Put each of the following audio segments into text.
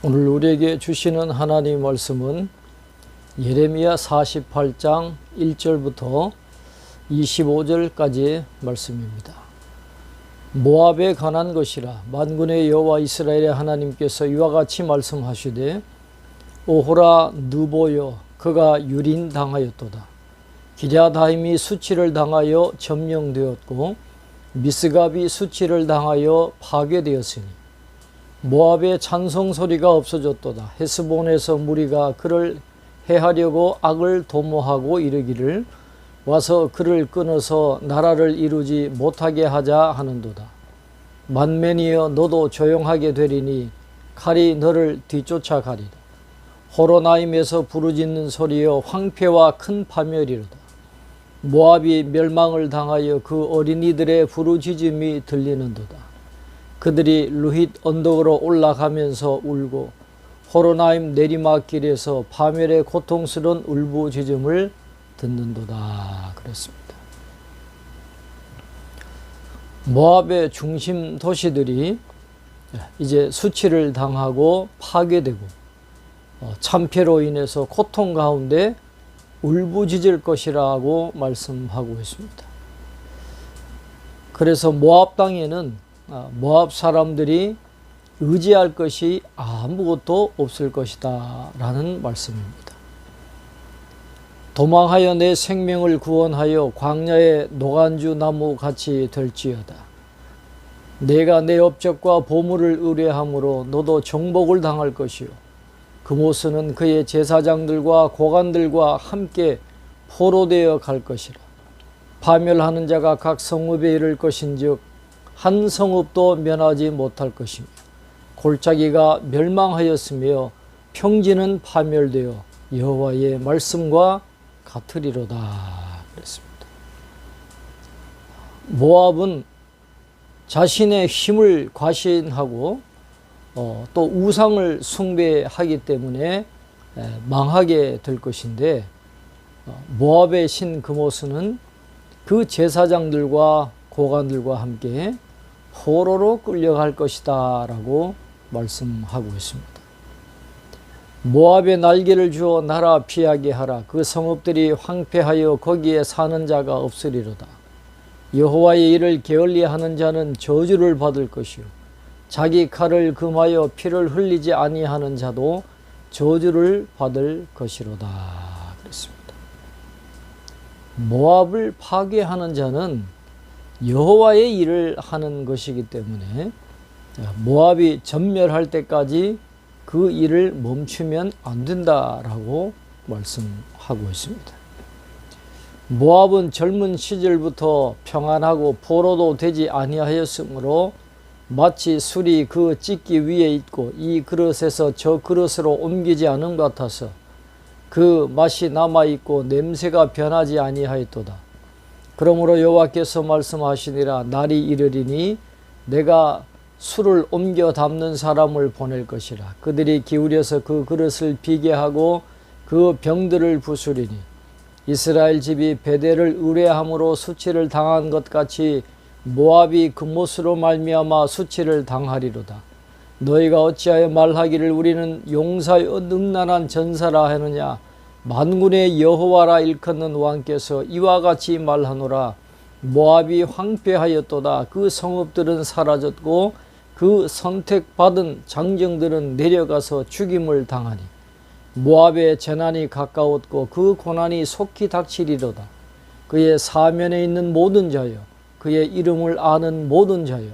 오늘 우리에게 주시는 하나님 말씀은 예레미야 48장 1절부터 25절까지 말씀입니다. 모압에 관한 것이라 만군의 여호와 이스라엘의 하나님께서 이와 같이 말씀하시되 오호라 누보여 그가 유린 당하였도다. 기랴다임이 수치를 당하여 점령되었고 미스갑이 수치를 당하여 파괴되었으니 모압의 찬송 소리가 없어졌도다. 헤스본에서 무리가 그를 해하려고 악을 도모하고 이르기를 와서 그를 끊어서 나라를 이루지 못하게 하자 하는도다. 만면이여 너도 조용하게 되리니 칼이 너를 뒤쫓아 가리라. 호로나임에서 부르짖는 소리여 황폐와 큰 파멸이로다. 모압이 멸망을 당하여 그 어린이들의 부르짖음이 들리는도다. 그들이 루힛 언덕으로 올라가면서 울고 호로나임 내리막길에서 파멸의 고통스러운 울부짖음을 듣는도다 그랬습니다. 모압의 중심 도시들이 이제 수치를 당하고 파괴되고 어, 참패로 인해서 고통 가운데 울부짖을 것이라고 말씀하고 있습니다. 그래서 모압 땅에는 아, 모압 사람들이 의지할 것이 아무것도 없을 것이다 라는 말씀입니다. 도망하여 내 생명을 구원하여 광야의 노간주 나무 같이 될지어다. 내가 내 업적과 보물을 의뢰함으로 너도 정복을 당할 것이요. 그모스는 그의 제사장들과 고관들과 함께 포로되어 갈 것이라. 파멸하는 자가 각 성읍에 이를 것인즉 한 성읍도 면하지 못할 것이며 골짜기가 멸망하였으며 평지는 파멸되어 여호와의 말씀과 같으리로다 그랬습니다. 모압은 자신의 힘을 과신하고 어, 또 우상을 숭배하기 때문에 에, 망하게 될 것인데 어, 모압의 신 그모스는 그 제사장들과 고관들과 함께 포로로 끌려갈 것이다 라고 말씀하고 있습니다. 모압의 날개를 주어 나라 피하게 하라. 그 성읍들이 황폐하여 거기에 사는 자가 없으리로다. 여호와의 일을 게을리하는 자는 저주를 받을 것이요 자기 칼을 금하여 피를 흘리지 아니하는 자도 저주를 받을 것이로다. 그랬습니다. 모압을 파괴하는 자는 여호와의 일을 하는 것이기 때문에 모압이 전멸할 때까지 그 일을 멈추면 안 된다라고 말씀하고 있습니다. 모압은 젊은 시절부터 평안하고 포로도 되지 아니하였으므로 마치 술이 그 찢기 위에 있고 이 그릇에서 저 그릇으로 옮기지 않은 것 같아서 그 맛이 남아 있고 냄새가 변하지 아니하였도다. 그러므로 여호와께서 말씀하시니라 날이 이르리니 내가 술을 옮겨 담는 사람을 보낼 것이라. 그들이 기울여서 그 그릇을 비게 하고 그 병들을 부수리니 이스라엘 집이 베델을 의뢰함으로 수치를 당한 것 같이 모압이 그 못으로 말미암아 수치를 당하리로다. 너희가 어찌하여 말하기를 우리는 용사여 능란한 전사라 하느냐 만군의 여호와라 일컫는 왕께서 이와 같이 말하노라. 모압이 황폐하였도다. 그 성읍들은 사라졌고 그 선택받은 장정들은 내려가서 죽임을 당하니 모압의 재난이 가까웠고 그 고난이 속히 닥치리로다. 그의 사면에 있는 모든 자여 그의 이름을 아는 모든 자여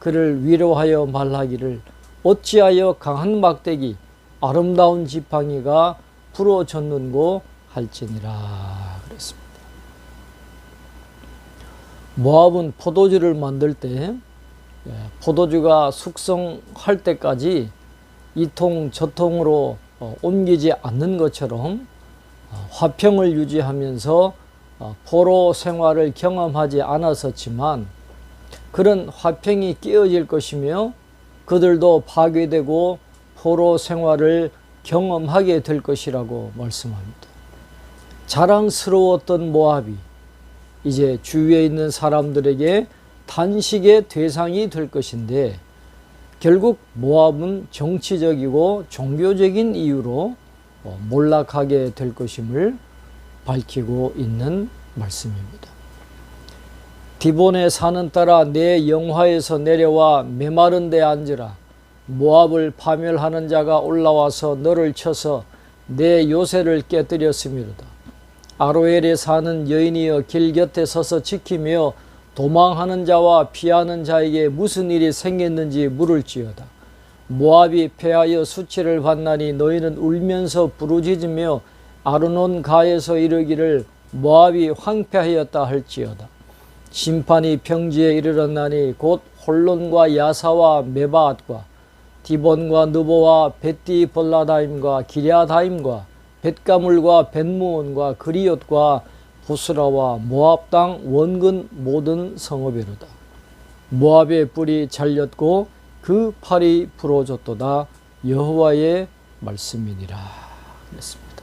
그를 위로하여 말하기를 어찌하여 강한 막대기 아름다운 지팡이가 부러졌는고 할지니라 그랬습니다. 모압은 포도주를 만들 때 예, 포도주가 숙성할 때까지 이 통 저 통으로 어, 옮기지 않는 것처럼 어, 화평을 유지하면서 어, 포로 생활을 경험하지 않았었지만 그런 화평이 깨어질 것이며 그들도 파괴되고 포로 생활을 경험하게 될 것이라고 말씀합니다. 자랑스러웠던 모압이 이제 주위에 있는 사람들에게 단식의 대상이 될 것인데 결국 모압은 정치적이고 종교적인 이유로 어, 몰락하게 될 것임을 밝히고 있는 말씀입니다. 디본의 산은 따라 내 영화에서 내려와 메마른 데 앉으라. 모압을 파멸하는 자가 올라와서 너를 쳐서 내 요새를 깨뜨렸음이로다. 아로엘에 사는 여인이여 길 곁에 서서 지키며 도망하는 자와 피하는 자에게 무슨 일이 생겼는지 물을지어다. 모압이 패하여 수치를 받나니 너희는 울면서 부르짖으며 아르논 가에서 이르기를 모압이 황폐하였다 할지어다. 심판이 평지에 이르렀나니 곧 홀론과 야사와 메바앗과 디본과 느보와 베티 벌라다임과 기랴다임과 벳가물과 벳무온과 그리옷과 부스라와 모압 땅 원근 모든 성읍이로다. 모압의 뿔이 잘렸고 그 팔이 부러졌도다 여호와의 말씀이니라 그랬습니다.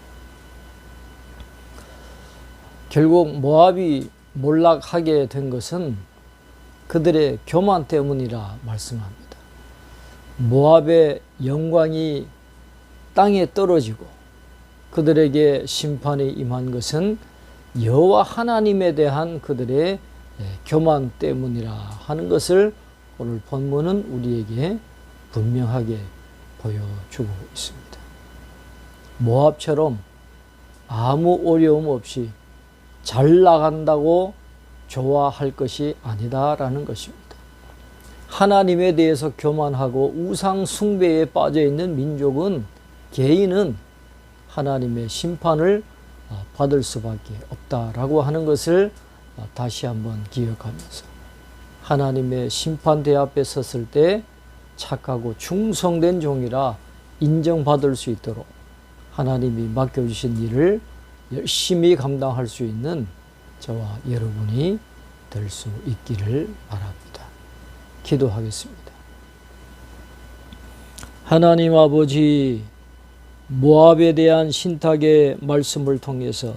결국 모압이 몰락하게 된 것은 그들의 교만 때문이라 말씀합니다. 모압의 영광이 땅에 떨어지고 그들에게 심판이 임한 것은 여호와 하나님에 대한 그들의 교만 때문이라 하는 것을 오늘 본문은 우리에게 분명하게 보여주고 있습니다. 모압처럼 아무 어려움 없이 잘 나간다고 좋아할 것이 아니다라는 것입니다. 하나님에 대해서 교만하고 우상 숭배에 빠져 있는 민족은 개인은 하나님의 심판을 받을 수밖에 없다라고 하는 것을 다시 한번 기억하면서 하나님의 심판대 앞에 섰을 때 착하고 충성된 종이라 인정받을 수 있도록 하나님이 맡겨주신 일을 열심히 감당할 수 있는 저와 여러분이 될 수 있기를 바랍니다. 기도하겠습니다. 하나님 아버지, 모압에 대한 신탁의 말씀을 통해서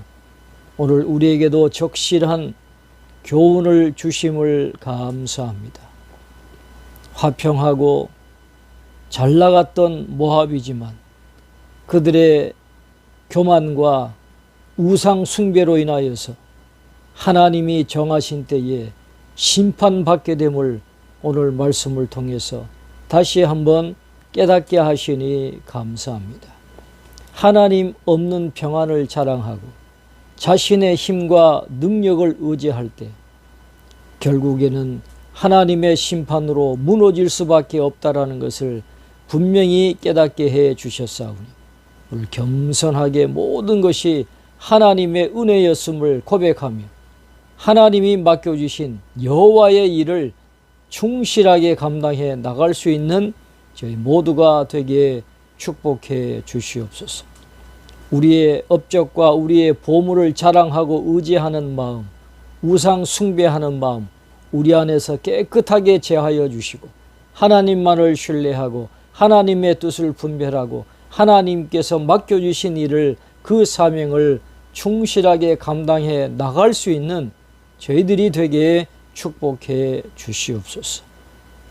오늘 우리에게도 적실한 교훈을 주심을 감사합니다. 화평하고 잘 나갔던 모압이지만 그들의 교만과 우상 숭배로 인하여서 하나님이 정하신 때에 심판받게 됨을 오늘 말씀을 통해서 다시 한번 깨닫게 하시니 감사합니다. 하나님 없는 평안을 자랑하고 자신의 힘과 능력을 의지할 때 결국에는 하나님의 심판으로 무너질 수밖에 없다라는 것을 분명히 깨닫게 해 주셨사오니 오늘 겸손하게 모든 것이 하나님의 은혜였음을 고백하며 하나님이 맡겨주신 여호와의 일을 충실하게 감당해 나갈 수 있는 저희 모두가 되게 축복해 주시옵소서. 우리의 업적과 우리의 보물을 자랑하고 의지하는 마음, 우상 숭배하는 마음, 우리 안에서 깨끗하게 제하여 주시고, 하나님만을 신뢰하고, 하나님의 뜻을 분별하고, 하나님께서 맡겨주신 일을 그 사명을 충실하게 감당해 나갈 수 있는 저희들이 되게 축복해 주시옵소서.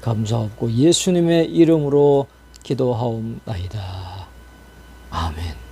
감사하고 예수님의 이름으로 기도하옵나이다. 아멘.